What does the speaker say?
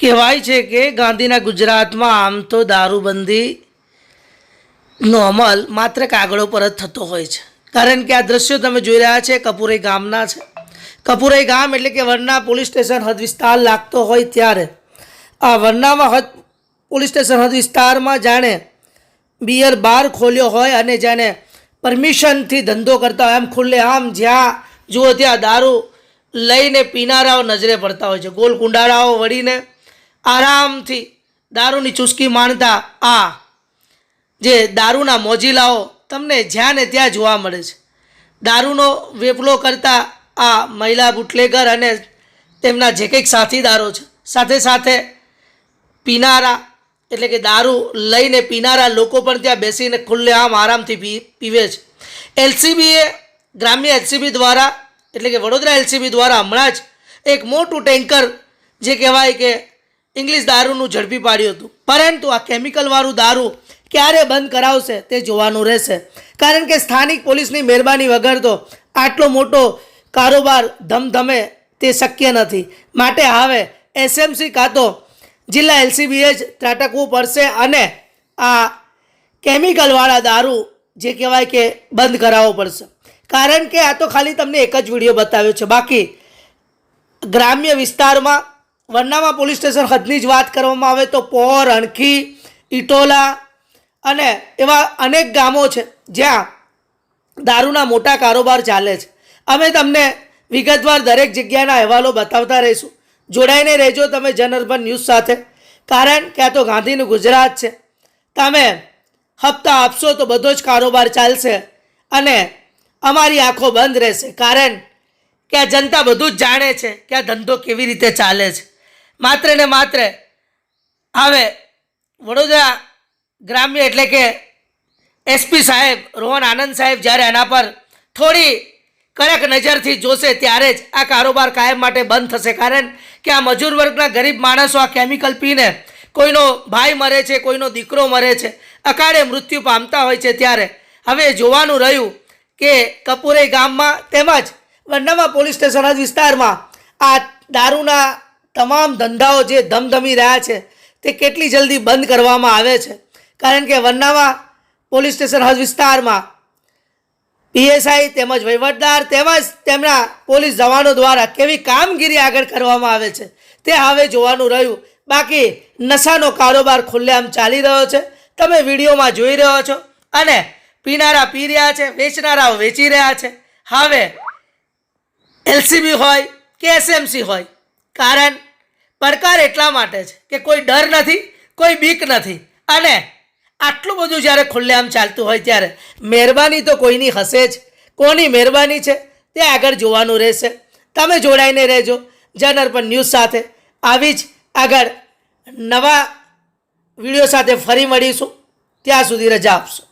કહેવાય છે કે ગાંધીના ગુજરાતમાં આમ તો દારૂબંધીનો અમલ માત્ર કાગળો પર જ થતો હોય છે. કારણ કે આ દ્રશ્યો તમે જોઈ રહ્યા છે કપુરઈ ગામના છે. કપુરઈ ગામ એટલે કે વરના પોલીસ સ્ટેશન હદ વિસ્તાર લાગતો હોય ત્યારે આ વરનામાં હદ પોલીસ સ્ટેશન હદ વિસ્તારમાં જાણે બિયર બાર ખોલ્યો હોય અને જાણે પરમિશનથી ધંધો કરતા હોય. એમ ખુલ્લે આમ જ્યાં જુઓ ત્યાં દારૂ લઈને પીનારાઓ નજરે પડતા હોય છે. ગોલ કુંડારાઓ વળીને આરામથી દારૂની ચુસ્કી માણતા આ જે દારૂના મોજીલાઓ તમને જ્યાં ને ત્યાં જોવા મળે છે. દારૂનો વેપલો કરતા આ મહિલા બુટલેગર અને તેમના જે કંઈક સાથીદારો છે, સાથે સાથે પીનારા, એટલે કે દારૂ લઈને પીનારા લોકો પણ ત્યાં બેસીને ખુલ્લે આમ આરામથી પી, પીવે છે. એલસીબીએ, ગ્રામ્ય એલસીબી દ્વારા, એટલે કે વડોદરા એલસીબી દ્વારા હમણાં જ એક મોટું ટેન્કર જે કહેવાય કે ઇંગ્લિશ દારૂનું ઝડપી પાડ્યું હતું. પરંતુ આ કેમિકલવાળું દારૂ ક્યારે બંધ કરાવશે તે જોવાનું રહેશે. કારણ કે સ્થાનિક પોલીસની મહેરબાની વગર તો આટલો મોટો કારોબાર ધમધમે તે શક્ય નથી. માટે હવે એસએમસી કાં તો જિલ્લા એલસીબીએ જ ત્રાટકવું પડશે અને આ કેમિકલવાળા દારૂ જે કહેવાય કે બંધ કરાવવો પડશે. કારણ કે આ તો ખાલી તમને એક જ વીડિયો બતાવ્યો છે. બાકી ગ્રામ્ય વિસ્તારમાં વરનામા પોલીસ સ્ટેશન હદની જ વાત કરવામાં આવે તો પોર, અણખી ઇટોલા અને એવા અનેક ગામો છે જ્યાં દારૂના મોટા કારોબાર ચાલે છે. અમે તમને વિગતવાર દરેક જગ્યાના અહેવાલો બતાવતા રહીશું. જોડાઈને રહેજો તમે જનઅર્બન ન્યૂઝ સાથે. કારણ કે આ તો ગાંધીનું ગુજરાત છે. તમે હપ્તા આપશો તો બધો જ કારોબાર ચાલશે અને અમારી આંખો બંધ રહેશે. કારણ કે આ જનતા બધું જ જાણે છે કે આ ધંધો કેવી રીતે ચાલે છે. માત્ર ને માત્ર. હવે વડોદરા ગ્રામ્ય એટલે કે એસપી સાહેબ, રોહન આનંદ સાહેબ જ્યારે એના પર થોડી કડક નજરથી જોશે ત્યારે જ આ કારોબાર કાયમ માટે બંધ થશે. કારણ કે આ મજૂર વર્ગના ગરીબ માણસો આ કેમિકલ પીને કોઈનો ભાઈ મરે છે, કોઈનો દીકરો મરે છે, અકાળે મૃત્યુ પામતા હોય છે ત્યારે. હવે જોવાનું રહ્યું કે કપુરે ગામમાં તેમજ વંડામાં પોલીસ સ્ટેશન વિસ્તારમાં આ દારૂના તમામ ધંધાઓ જે ધમધમી રહ્યા છે, તે કેટલી જલ્દી બંધ કરવામાં આવે છે? કારણ કે વન્નામાં પોલીસ સ્ટેશન હદ વિસ્તારમાં પીએસઆઈ તેમજ વહીવટદાર તેમજ તેમના પોલીસ જવાનો દ્વારા કેવી કામગીરી આગળ કરવામાં આવે છે, તે હવે જોવાનું રહ્યું. બાકી નશાનો કારોબાર ખુલ્લેઆમ ચાલી રહ્યો છે. તમે વિડીયોમાં જોઈ રહ્યો છો અને પીનારા પી રહ્યા છે, વેચનારાઓ વેચી રહ્યા છે. હવે એલસીબી હોય કે એસએમસી હોય, કારણ પડકાર એટલા માટે છે કે કોઈ ડર નથી, કોઈ બીક નથી. અને આટલું બધું જ્યારે ખુલ્લેઆમ ચાલતું હોય ત્યારે મહેરબાની તો કોઈની હશે જ. કોની મહેરબાની છે? તે આગળ જોવાનું રહેશે. તમે જોડાઈને રહેજો. જનઅર્પણ ન્યૂઝ સાથે આવી જ આગળ નવા વીડિયો સાથે ફરી મળીશું. ત્યાં સુધી રજા આપશો.